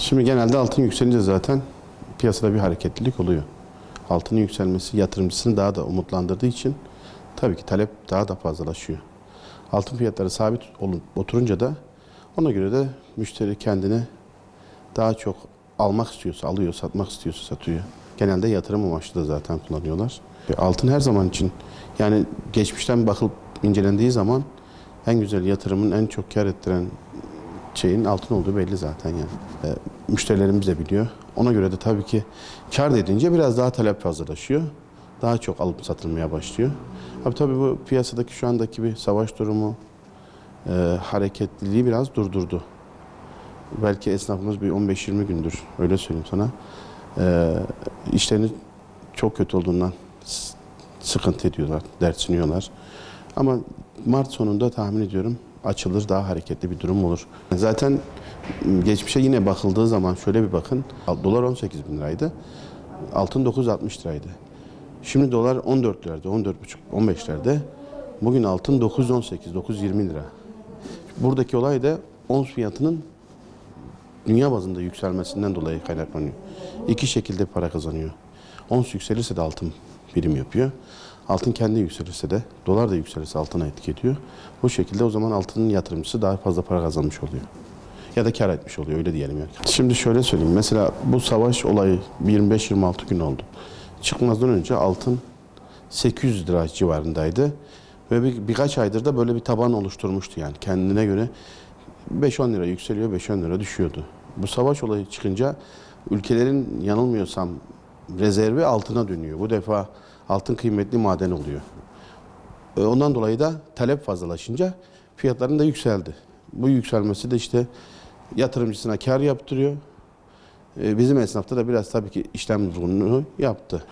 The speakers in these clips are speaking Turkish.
Şimdi genelde altın yükselince zaten piyasada bir hareketlilik oluyor. Altının yükselmesi yatırımcısını daha da umutlandırdığı için tabii ki talep daha da fazlalaşıyor. Altın fiyatları sabit olup oturunca da ona göre de müşteri kendine daha çok almak istiyorsa alıyor, satmak istiyorsa satıyor. Genelde yatırım amaçlı da zaten kullanıyorlar. E, Altın her zaman için yani geçmişten bakılıp incelendiği zaman en güzel yatırımın en çok kar ettiren şeyin altın olduğu belli zaten yani. E, müşterilerimiz de biliyor. Ona göre de tabii ki kar edince biraz daha talep fazlalaşıyor. Daha çok alıp satılmaya başlıyor. Abi tabii bu piyasadaki şu andaki bir savaş durumu e, hareketliliği biraz durdurdu. Belki esnafımız bir 15-20 gündür öyle söyleyeyim sana. E, işlerinin çok kötü olduğundan sıkıntı ediyorlar, dertsiniyorlar. Ama Mart sonunda tahmin ediyorum açılır, daha hareketli bir durum olur. Zaten geçmişe yine bakıldığı zaman şöyle bir bakın. Dolar 18 bin liraydı. Altın 960 liraydı. Şimdi dolar 14 lirada, 14,5, 15 lirada. Bugün altın 918, 920 lira. Buradaki olay da ons fiyatının dünya bazında yükselmesinden dolayı kaynaklanıyor. İki şekilde para kazanıyor. Ons yükselirse de altın birim yapıyor. Altın kendi yükselirse de, dolar da yükselirse altına etki ediyor. Bu şekilde o zaman altının yatırımcısı daha fazla para kazanmış oluyor. Ya da kar etmiş oluyor öyle diyelim yani. Şimdi şöyle söyleyeyim. Mesela bu savaş olayı 25-26 gün oldu. Çıkmazdan önce altın 800 lira civarındaydı. Ve bir, birkaç aydır da böyle bir taban oluşturmuştu yani kendine göre 5-10 lira yükseliyor, 5-10 lira düşüyordu. Bu savaş olayı çıkınca ülkelerin yanılmıyorsam rezervi altına dönüyor. Bu defa altın kıymetli maden oluyor. E, Ondan dolayı da talep fazlalaşınca fiyatların da yükseldi. Bu yükselmesi de işte yatırımcısına kar yaptırıyor. E, Bizim esnafta da biraz tabii ki işlem durgunluğu yaptı.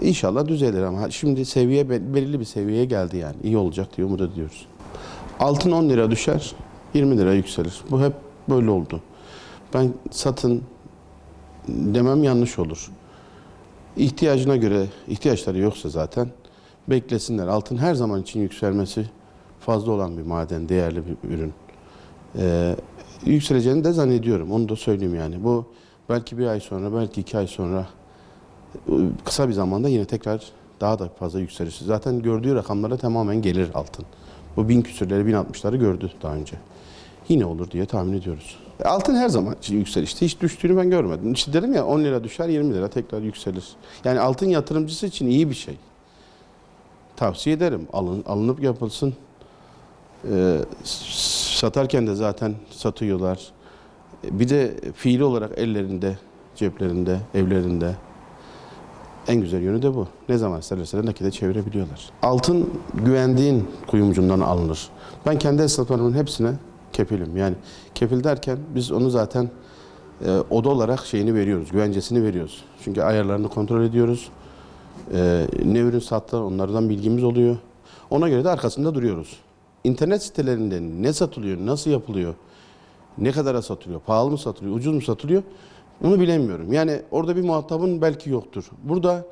İnşallah düzelir ama şimdi seviye be- belirli bir seviyeye geldi yani. İyi olacak diye umut ediyoruz. Altın 10 lira düşer, 20 lira yükselir. Bu hep böyle oldu. Ben satın demem yanlış olur. İhtiyacına göre, ihtiyaçları yoksa zaten beklesinler. Altın her zaman için yükselmesi fazla olan bir maden, değerli bir ürün. Ee, yükseleceğini de zannediyorum. Onu da söyleyeyim yani. Bu belki bir ay sonra, belki iki ay sonra e, kısa bir zamanda yine tekrar daha da fazla yükselir. Zaten gördüğü rakamlara tamamen gelir altın. Bu bin küsürleri, bin altmışları gördü daha önce. Yine olur diye tahmin ediyoruz. E, Altın her zaman yükselişte. Hiç düştüğünü ben görmedim. İşte dedim ya 10 lira düşer 20 lira tekrar yükselir. Yani altın yatırımcısı için iyi bir şey. Tavsiye ederim. Alın, alınıp yapılsın. Ee, satarken de zaten satıyorlar. E, Bir de fiili olarak ellerinde, ceplerinde, evlerinde. En güzel yönü de bu. Ne zaman isterlerse nakite çevirebiliyorlar. Altın güvendiğin kuyumcundan alınır. Ben kendi hesaplarımın hepsine kefilim. Yani kefil derken biz onu zaten e, oda olarak şeyini veriyoruz, güvencesini veriyoruz. Çünkü ayarlarını kontrol ediyoruz. E, ne ürün sattılar onlardan bilgimiz oluyor. Ona göre de arkasında duruyoruz. İnternet sitelerinde ne satılıyor, nasıl yapılıyor, ne kadara satılıyor, pahalı mı satılıyor, ucuz mu satılıyor onu bilemiyorum. Yani orada bir muhatabın belki yoktur. Burada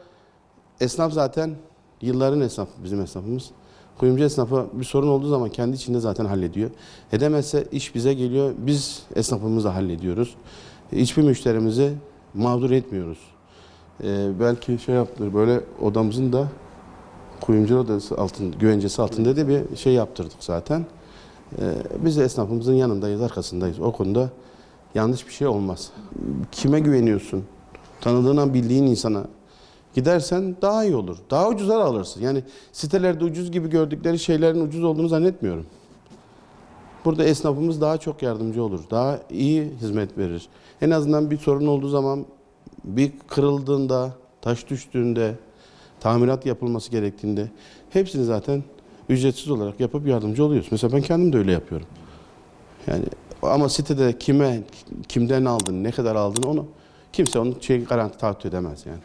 esnaf zaten yılların esnafı bizim esnafımız. Kuyumcu esnafı bir sorun olduğu zaman kendi içinde zaten hallediyor. Edemezse iş bize geliyor. Biz esnafımızla hallediyoruz. Hiçbir müşterimizi mağdur etmiyoruz. Ee, belki şey yaptır böyle odamızın da kuyumcu odası altın, güvencesi altında da bir şey yaptırdık zaten. Ee, biz de esnafımızın yanındayız, arkasındayız. O konuda yanlış bir şey olmaz. Kime güveniyorsun? Tanıdığından bildiğin insana gidersen daha iyi olur. Daha ucuza da alırsın. Yani sitelerde ucuz gibi gördükleri şeylerin ucuz olduğunu zannetmiyorum. Burada esnafımız daha çok yardımcı olur. Daha iyi hizmet verir. En azından bir sorun olduğu zaman bir kırıldığında, taş düştüğünde, tamirat yapılması gerektiğinde hepsini zaten ücretsiz olarak yapıp yardımcı oluyoruz. Mesela ben kendim de öyle yapıyorum. Yani ama sitede kime, kimden aldın, ne kadar aldın onu kimse onun şey garanti taahhüt edemez yani.